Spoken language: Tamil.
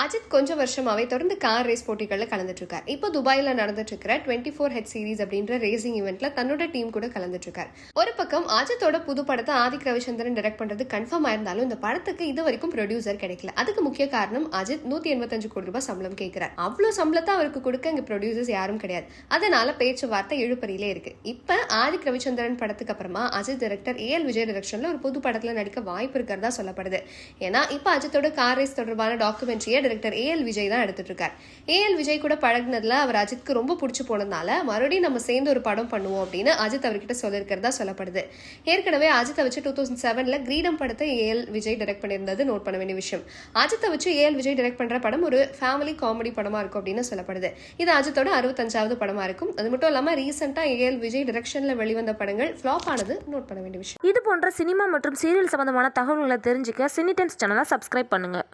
அஜித் கொஞ்சம் வருஷமாகவே தொடர்ந்து கார் ரேஸ் போட்டிகளில் கலந்துட்டுருக்கார். இப்போ துபாயில் நடந்துட்டுருக்கிற டுவெண்ட்டி ஃபோர் ஹெட் சீரிஸ் அப்படின்ற ரேசிங் ஈவெண்ட்ல தன்னோட டீம் கூட கலந்துட்டு இருக்கார் ஒரு பக்கம் அஜித்தோட புது படத்தை ஆதிக் ரவிச்சந்திரன் டைரக்ட் பண்ணுறது கன்ஃபார்ம் ஆயிருந்தாலும் இந்த படத்துக்கு இது வரைக்கும் ப்ரொடியூசர் கிடைக்கல. அதுக்கு முக்கிய காரணம் அஜித் நூற்றி எண்பத்தஞ்சு கோடி ரூபாய் சம்பளம் கேட்கிறார். அவ்வளோ சம்பளத்தை அவருக்கு கொடுக்க இங்கே ப்ரொடியூசர்ஸ் யாரும் கிடையாது. அதனால பேச்சுவார்த்தை இழுபறியிலே இருக்கு. இப்போ ஆதிக் ரவிச்சந்திரன் படத்துக்கு அப்புறமா அஜித் டைரக்டர் ஏஎல் விஜய் டைரக்ஷன்ல ஒரு புது படத்தில் நடிக்க வாய்ப்பு இருக்கிறதா சொல்லப்படுது. ஏன்னா இப்போ அஜித்தோட கார் ரேஸ் தொடர்பான டாக்குமெண்ட்ரியை டைரக்டர் எல் விஜய் தான் எடுத்துட்டு இருக்கார் எல் விஜய் கூட பழகுனதுல அவர் அஜித்க்கு ரொம்ப பிடிச்சி போனதுனால மறுபடியும் நம்ம சேர்ந்து ஒரு படம் பண்ணுவோம் அப்படின்னு அஜித் அவர்கிட்ட சொல்லியிருக்கிறதா சொல்லப்படுது. ஏற்கனவே அஜித்தை வச்சு டூ தௌசண்ட் செவன்ல கிரீடம் படத்தை ஏஎல் விஜய் டைரக்ட் பண்ணியிருந்தது நோட் பண்ண வேண்டிய விஷயம். அஜித்தை வச்சு ஏஎல் விஜய் டைரக்ட் பண்ற படம் ஒரு ஃபேமிலி காமெடி படமா இருக்கும் அப்படின்னு சொல்லப்படுது. இது அஜித்தோட அறுபத்தஞ்சாவது படமா இருக்கும். அது மட்டும் இல்லாம ரீசெண்டா எல் விஜய் டைரக்ஷன்ல வெளிவந்த படங்கள் ஃபிளாப் ஆனது நோட் பண்ண வேண்டிய விஷயம். இது போன்ற சினிமா மற்றும் சீரியல் சம்பந்தமான தகவல்களை தெரிஞ்சுக்க சினி டைம்ஸ் சேனலை சப்ஸ்கிரைப் பண்ணுங்கள்